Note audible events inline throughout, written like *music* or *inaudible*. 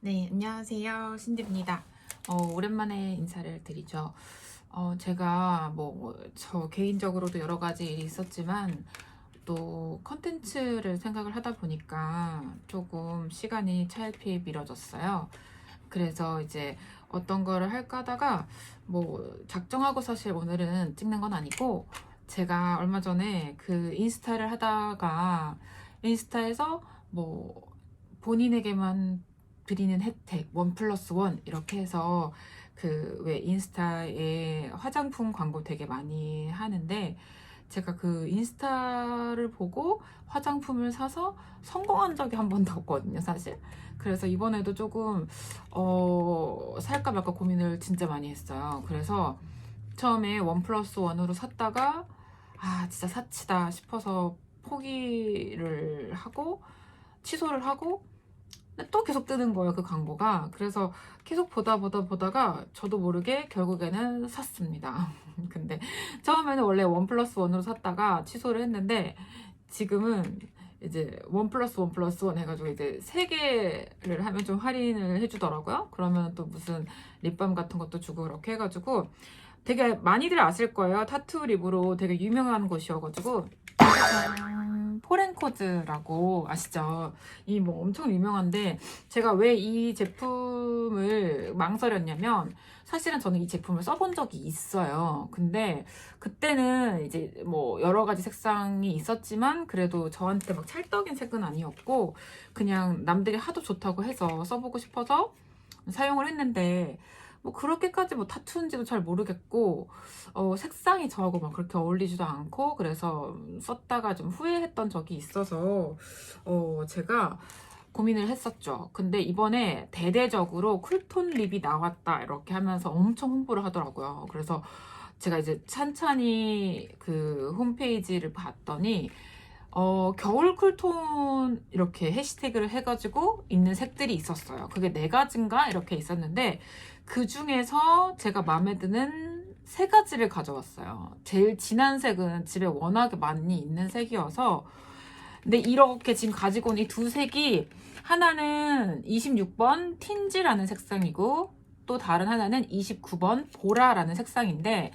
네, 안녕하세요. 신디입니다. 어, 오랜만에 인사를 드리죠. 어, 제가 뭐, 저 개인적으로도 여러 가지 일이 있었지만, 또 컨텐츠를 생각을 하다 보니까 조금 시간이 차일피일 미뤄졌어요. 그래서 이제 어떤 거를 할까 하다가, 뭐, 작정하고 사실 오늘은 찍는 건 아니고, 제가 얼마 전에 그 인스타를 하다가, 인스타에서 뭐, 본인에게만 드리는 혜택 원 플러스 원 이렇게 해서 그 왜 인스타에 화장품 광고 되게 많이 하는데 제가 그 인스타를 보고 화장품을 사서 성공한 적이 한 번도 없거든요 사실. 그래서 이번에도 조금 어 살까 말까 고민을 진짜 많이 했어요. 그래서 처음에 원 플러스 원으로 샀다가 아 진짜 사치다 싶어서 포기를 하고 취소를 하고 또 계속 뜨는 거예요, 그 광고가. 그래서 계속 보다 보다 보다가 저도 모르게 결국에는 샀습니다. *laughs* 근데 처음에는 원래 원 플러스 원으로 샀다가 취소를 했는데 지금은 이제 원 플러스 원 플러스 원 해가지고 이제 세 개를 하면 좀 할인을 해주더라고요. 그러면 또 무슨 립밤 같은 것도 주고 그렇게 해가지고 되게 많이들 아실 거예요. 타투 립으로 되게 유명한 곳이어가지고 포렌코즈라고 아시죠? 이 뭐 엄청 유명한데 제가 왜 이 제품을 망설였냐면 사실은 저는 이 제품을 써본 적이 있어요. 근데 그때는 이제 뭐 여러 가지 색상이 있었지만 그래도 저한테 막 찰떡인 색은 아니었고 그냥 남들이 하도 좋다고 해서 써보고 싶어서 사용을 했는데 뭐 그렇게까지 뭐 타투인지도 잘 모르겠고 어, 색상이 저하고 막 그렇게 어울리지도 않고 그래서 썼다가 좀 후회했던 적이 있어서 어, 제가 고민을 했었죠. 근데 이번에 대대적으로 쿨톤 립이 나왔다 이렇게 하면서 엄청 홍보를 하더라고요. 그래서 제가 이제 찬찬히 그 홈페이지를 봤더니 어, 겨울 쿨톤 이렇게 해시태그를 해가지고 있는 색들이 있었어요. 그게 네 가지인가 이렇게 있었는데 그 중에서 제가 마음에 드는 세 가지를 가져왔어요. 제일 진한 색은 집에 워낙에 많이 있는 색이어서 근데 이렇게 지금 가지고 온 이 두 색이 하나는 26번 틴지라는 색상이고 또 다른 하나는 29번 보라라는 색상인데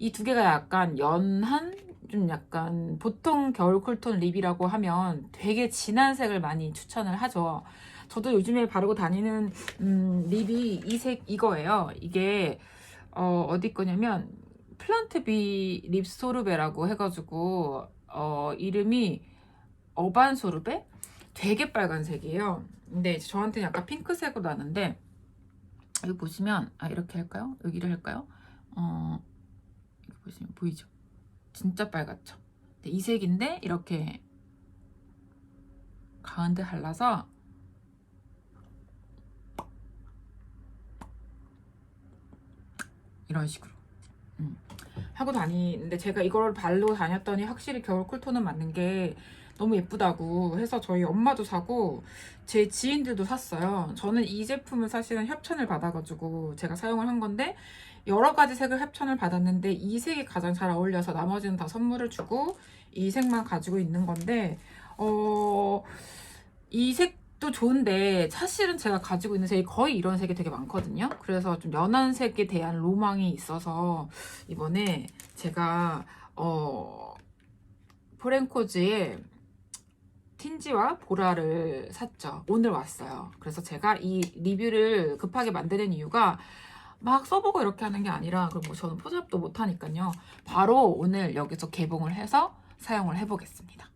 이 두 개가 약간 연한 좀 약간 보통 겨울 쿨톤 립이라고 하면 되게 진한 색을 많이 추천을 하죠. 저도 요즘에 바르고 다니는 음, 립이 이 색 이거예요. 이게 어, 어디 거냐면 플란트비 립 소르베라고 해가지고 어, 이름이 어반 소르베? 되게 빨간색이에요. 근데 저한테는 약간 핑크색으로 나는데 여기 보시면 아 이렇게 할까요? 여기를 할까요? 어 보시면 보이죠? 진짜 빨갛죠? 이 색인데 이렇게 가운데 발라서 이런 식으로 음, 하고 다니는데 제가 이걸 바르고 다녔더니 확실히 겨울 쿨톤은 맞는 게 너무 예쁘다고 해서 저희 엄마도 사고 제 지인들도 샀어요. 저는 이 제품은 사실은 협찬을 받아가지고 제가 사용을 한 건데 여러 가지 색을 협찬을 받았는데 이 색이 가장 잘 어울려서 나머지는 다 선물을 주고 이 색만 가지고 있는 건데 어, 이 색도 좋은데 사실은 제가 가지고 있는 색이 거의 이런 색이 되게 많거든요. 그래서 좀 연한 색에 대한 로망이 있어서 이번에 제가 어, 포렌코즈의 틴지와 보라를 샀죠. 오늘 왔어요. 그래서 제가 이 리뷰를 급하게 만드는 이유가 막 써보고 이렇게 하는 게 아니라 그리고 뭐 저는 포잡도 못하니까요. 바로 오늘 여기서 개봉을 해서 사용을 해보겠습니다.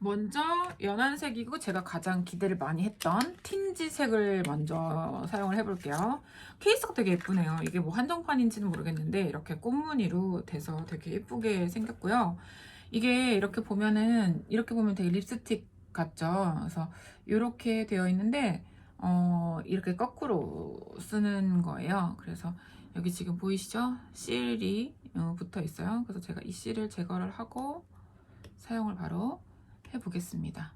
먼저 연한 색이고 제가 가장 기대를 많이 했던 틴지 색을 먼저 사용을 해볼게요. 케이스가 되게 예쁘네요. 이게 뭐 한정판인지는 모르겠는데 이렇게 꽃무늬로 돼서 되게 예쁘게 생겼고요. 이게 이렇게 보면은 이렇게 보면 되게 립스틱 같죠. 그래서 이렇게 되어 있는데 어, 이렇게 거꾸로 쓰는 거예요. 그래서 여기 지금 보이시죠? 실이 어, 붙어 있어요. 그래서 제가 이 실을 제거를 하고 사용을 바로 해보겠습니다.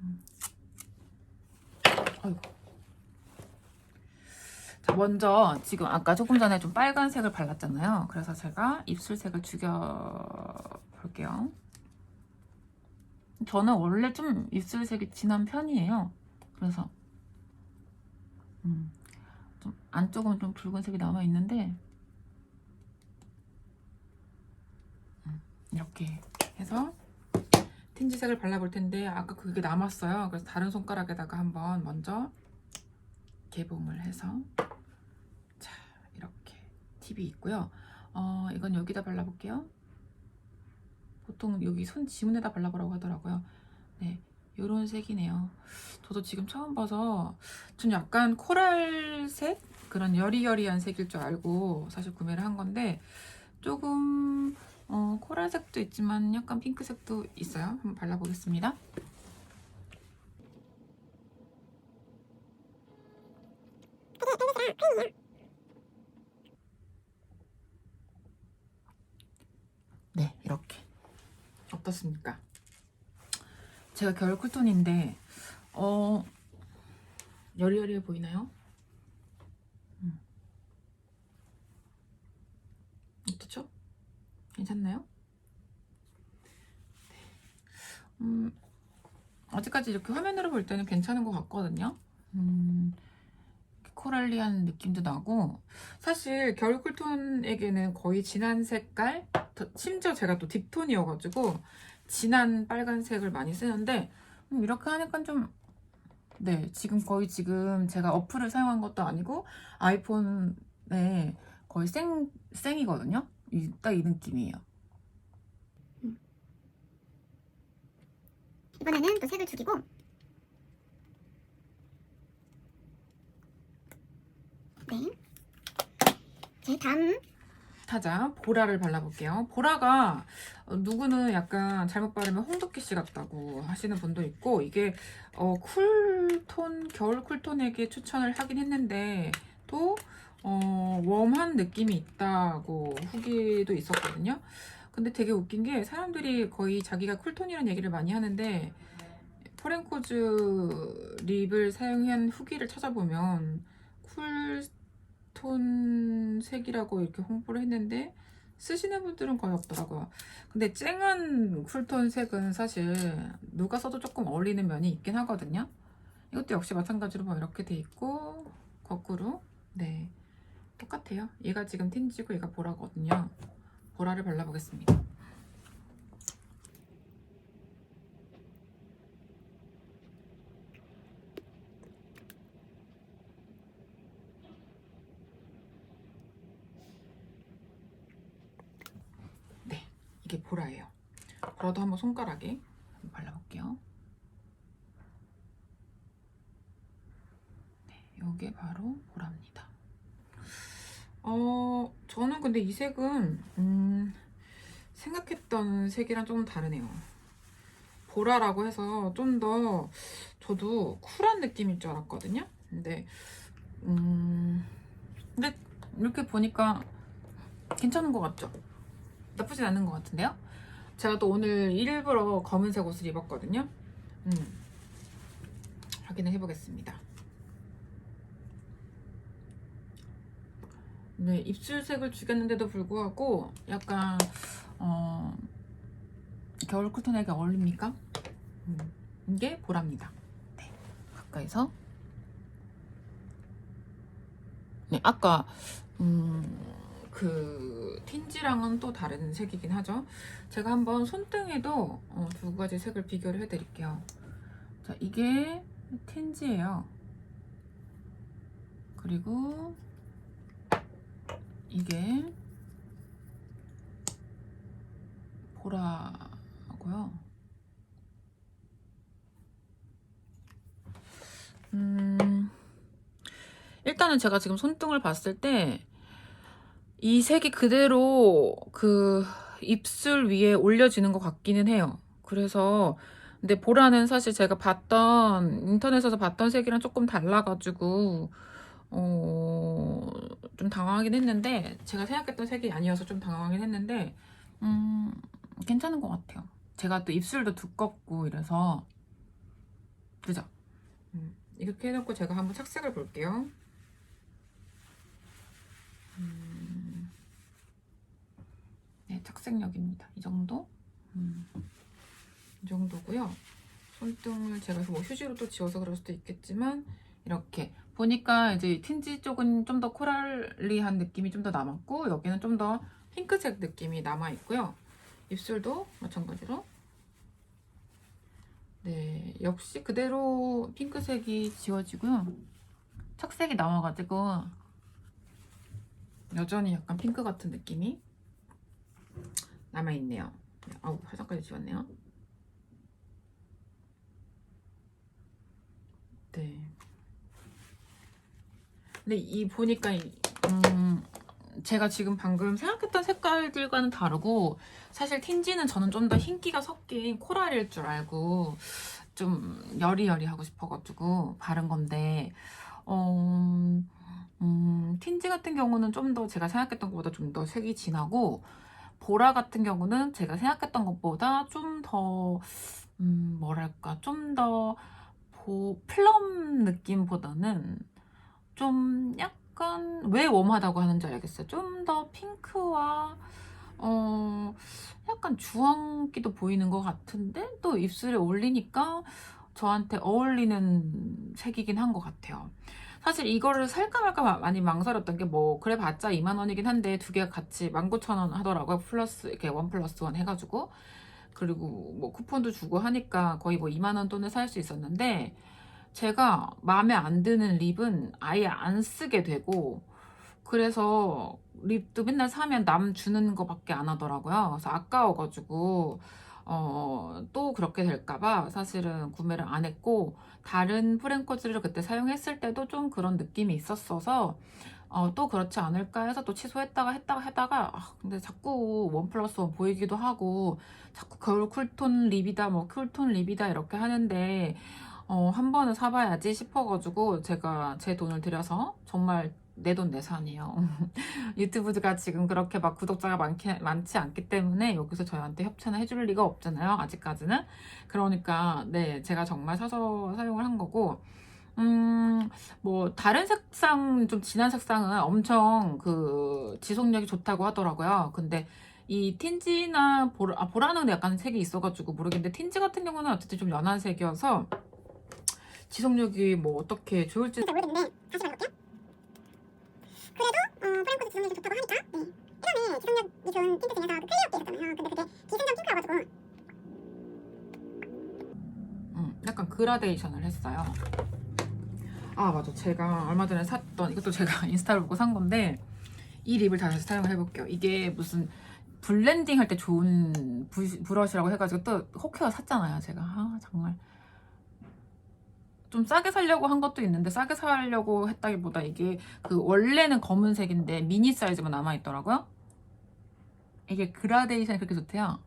음. 아이고. 자, 먼저 지금 아까 조금 전에 좀 빨간색을 발랐잖아요. 그래서 제가 입술색을 죽여 볼게요. 저는 원래 좀 입술색이 진한 편이에요. 그래서 음, 좀 안쪽은 좀 붉은색이 남아 있는데 음, 이렇게 해서 틴지색을 발라볼 텐데 아까 그게 남았어요. 그래서 다른 손가락에다가 한번 먼저 개봉을 해서 팁이 있고요. 어 이건 여기다 발라볼게요. 보통 여기 손 지문에다 발라보라고 하더라고요. 네, 요런 색이네요. 저도 지금 처음 봐서 전 약간 코랄색 그런 여리여리한 색일 줄 알고 사실 구매를 한 건데 조금 어, 코랄색도 있지만 약간 핑크색도 있어요. 한번 발라보겠습니다. 네, 이렇게 어떻습니까? 제가 겨울 쿨톤인데 어 여리여리해 보이나요? 음. 어떻죠? 괜찮나요? 음, 아직까지 이렇게 화면으로 볼 때는 괜찮은 것 같거든요. 음, 코랄리한 느낌도 나고 사실 겨울 쿨톤에게는 거의 진한 색깔 더- 심지어 제가 또 딥톤이어가지고 진한 빨간색을 많이 쓰는데 음, 이렇게 하니까 좀 네, 지금 거의 지금 제가 어플을 사용한 것도 아니고 아이폰에 거의 생, 생이거든요. 이, 딱이 느낌이에요. 이번에는 또 색을 죽이고 네. 제 다음 타자 보라를 발라볼게요. 보라가 어, 누구는 약간 잘못 바르면 홍두깨 씨 같다고 하시는 분도 있고 이게 어, 쿨톤 겨울 쿨톤에게 추천을 하긴 했는데 또 어, 웜한 느낌이 있다고 후기도 있었거든요. 근데 되게 웃긴 게 사람들이 거의 자기가 쿨톤이라는 얘기를 많이 하는데 포렌코즈 립을 사용한 후기를 찾아보면 쿨 톤 색이라고 이렇게 홍보를 했는데 쓰시는 분들은 거의 없더라고요. 근데 쨍한 쿨톤 색은 사실 누가 써도 조금 어울리는 면이 있긴 하거든요. 이것도 역시 마찬가지로 뭐 이렇게 돼 있고 거꾸로 네 똑같아요. 얘가 지금 틴지고 얘가 보라거든요. 보라를 발라보겠습니다. 네, 이게 보라예요. 보라도 한번 손가락에 한번 발라볼게요. 네, 이게 바로 보라입니다. 어, 저는 근데 이 색은 음, 생각했던 색이랑 조금 다르네요. 보라라고 해서 좀 더 저도 쿨한 느낌일 줄 알았거든요. 근데 음, 근데 이렇게 보니까 괜찮은 것 같죠? 나쁘진 않은 것 같은데요? 제가 또 오늘 일부러 검은색 옷을 입었거든요. 음, 확인을 해보겠습니다. 네, 입술색을 죽였는데도 불구하고 약간 어, 겨울 쿨톤에게 어울립니까? 음, 이게 보랍니다. 네, 가까이서 네, 아까 음, 그 틴지랑은 또 다른 색이긴 하죠. 제가 한번 손등에도 어, 두 가지 색을 비교를 해드릴게요. 자, 이게 틴지예요. 그리고 이게 보라고요. 음, 일단은 제가 지금 손등을 봤을 때 이 색이 그대로 그 입술 위에 올려지는 것 같기는 해요. 그래서 근데 보라는 사실 제가 봤던 인터넷에서 봤던 색이랑 조금 달라가지고 어, 좀 당황하긴 했는데 제가 생각했던 색이 아니어서 좀 당황하긴 했는데 음, 괜찮은 것 같아요. 제가 또 입술도 두껍고 이래서 그죠? 음, 이렇게 해놓고 제가 한번 착색을 볼게요. 음, 네, 착색력입니다. 이 정도? 음, 이 정도고요. 손등을 제가 뭐 휴지로 또 지워서 그럴 수도 있겠지만 이렇게 보니까 이제 틴지 쪽은 좀 더 코랄리한 느낌이 좀 더 남았고 여기는 좀 더 핑크색 느낌이 남아 있고요. 입술도 마찬가지로 네 역시 그대로 핑크색이 지워지고요. 착색이 남아가지고 여전히 약간 핑크 같은 느낌이 남아 있네요. 아우 화장까지 지웠네요. 네. 근데 이 보니까 이- 음 제가 지금 방금 생각했던 색깔들과는 다르고 사실 틴지는 저는 좀 더 흰기가 섞인 코랄일 줄 알고 좀 여리여리 하고 싶어가지고 바른 건데 어, 음, 틴지 같은 경우는 좀 더 제가 생각했던 것보다 좀 더 색이 진하고 보라 같은 경우는 제가 생각했던 것보다 좀더 음, 뭐랄까 좀 더 플럼 느낌보다는 좀 약간 왜 웜하다고 하는지 알겠어요. 좀 더 핑크와 어 약간 주황기도 보이는 것 같은데 또 입술에 올리니까 저한테 어울리는 색이긴 한 것 같아요. 사실 이거를 살까 말까 마- 많이 망설였던 게 뭐 그래 봤자 2만 원이긴 한데 두 개가 같이 19,000원 하더라고요. 플러스 이렇게 원 플러스 원 해가지고 그리고 뭐 쿠폰도 주고 하니까 거의 뭐 2만 원 돈에 살 수 있었는데 제가 마음에 안 드는 립은 아예 안 쓰게 되고 그래서 립도 맨날 사면 남 주는 거밖에 안 하더라고요. 그래서 아까워가지고 어, 또 그렇게 될까봐 사실은 구매를 안 했고 다른 프랭커즈를 그때 사용했을 때도 좀 그런 느낌이 있었어서 어, 또 그렇지 않을까 해서 또 취소했다가 했다가 했다가 아, 근데 자꾸 원 플러스 원 보이기도 하고 자꾸 겨울 쿨톤 립이다 뭐 쿨톤 립이다 이렇게 하는데 어, 한 번은 사봐야지 싶어가지고 제가 제 돈을 들여서 정말 내 돈 내산이에요. *laughs* 유튜브가 지금 그렇게 막 구독자가 많기, 많지 않기 때문에 여기서 저희한테 협찬을 해줄 리가 없잖아요. 아직까지는. 그러니까 네 제가 정말 사서 사용을 한 거고 음, 뭐, 다른 색상, 좀 진한 색상은 엄청 그 지속력이 좋다고 하더라고요. 근데 이 틴지나 보라, 아, 보라는 약간 색이 있어가지고 모르겠는데 틴지 같은 경우는 어쨌든 좀 연한 색이어서 지속력이 뭐 어떻게 좋을지 잘 모르겠는데. 그래도 어, 프랭코드 지속력이 좋다고 하니까 네. 예전에 지속력이 좋은 핑크 중에서 그 클리어 게 있었잖아요. 근데 그게 기승전 핑크여가지고 음, 약간 그라데이션을 했어요. 아 맞아 제가 얼마 전에 샀던 이것도 제가 *laughs* 인스타를 보고 산 건데 이 립을 다시 사용을 해볼게요. 이게 무슨 블렌딩 할 때 좋은 부, 브러쉬라고 해가지고 또 호케어 샀잖아요. 제가 아 정말 좀 싸게 사려고 한 것도 있는데 싸게 사려고 했다기보다 이게 그 원래는 검은색인데 미니 사이즈만 남아 있더라고요. 이게 그라데이션이 그렇게 좋대요.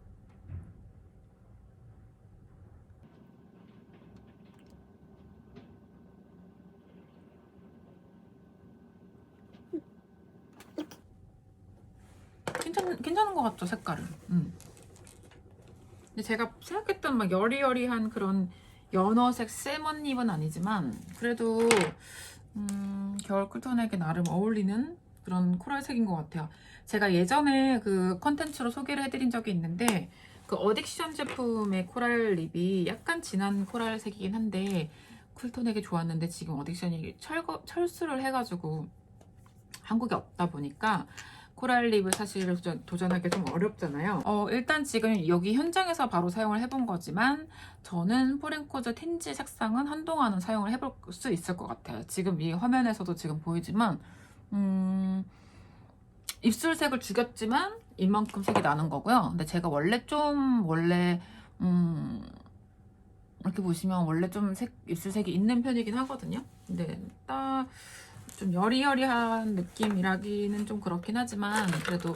괜찮, 괜찮은 것 같죠, 색깔은. 음. 근데 제가 생각했던 막 여리여리한 그런 연어색 세먼립은 아니지만, 그래도, 음, 겨울 쿨톤에게 나름 어울리는 그런 코랄색인 것 같아요. 제가 예전에 그 컨텐츠로 소개를 해드린 적이 있는데, 그 어딕션 제품의 코랄 립이 약간 진한 코랄색이긴 한데, 쿨톤에게 좋았는데, 지금 어딕션이 철거, 철수를 해가지고, 한국에 없다 보니까, 코랄립을 사실 도전, 도전하기 좀 어렵잖아요. 어, 일단 지금 여기 현장에서 바로 사용을 해본 거지만 저는 포렌코즈 텐지 색상은 한동안은 사용을 해볼 수 있을 것 같아요. 지금 이 화면에서도 지금 보이지만 음, 입술색을 죽였지만 이만큼 색이 나는 거고요. 근데 제가 원래 좀 원래 음, 이렇게 보시면 원래 좀 색, 입술색이 있는 편이긴 하거든요. 근데 딱 좀 여리여리한 느낌이라기는 좀 그렇긴 하지만 그래도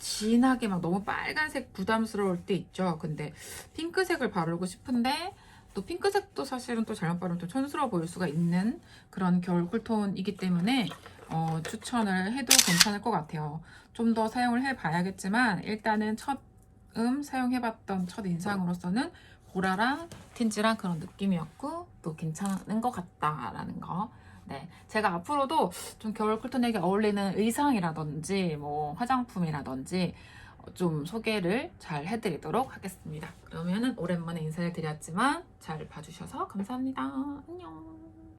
진하게 막 너무 빨간색 부담스러울 때 있죠. 근데 핑크색을 바르고 싶은데 또 핑크색도 사실은 또 잘못 바르면 좀 촌스러워 보일 수가 있는 그런 겨울 쿨톤이기 때문에 어, 추천을 해도 괜찮을 것 같아요. 좀 더 사용을 해봐야겠지만 일단은 처음 사용해봤던 첫 인상으로서는 보라랑 틴지랑 그런 느낌이었고 또 괜찮은 것 같다라는 거. 네, 제가 앞으로도 좀 겨울 쿨톤에게 어울리는 의상이라든지 뭐 화장품이라든지 좀 소개를 잘 해드리도록 하겠습니다. 그러면은 오랜만에 인사를 드렸지만 잘 봐주셔서 감사합니다. 안녕.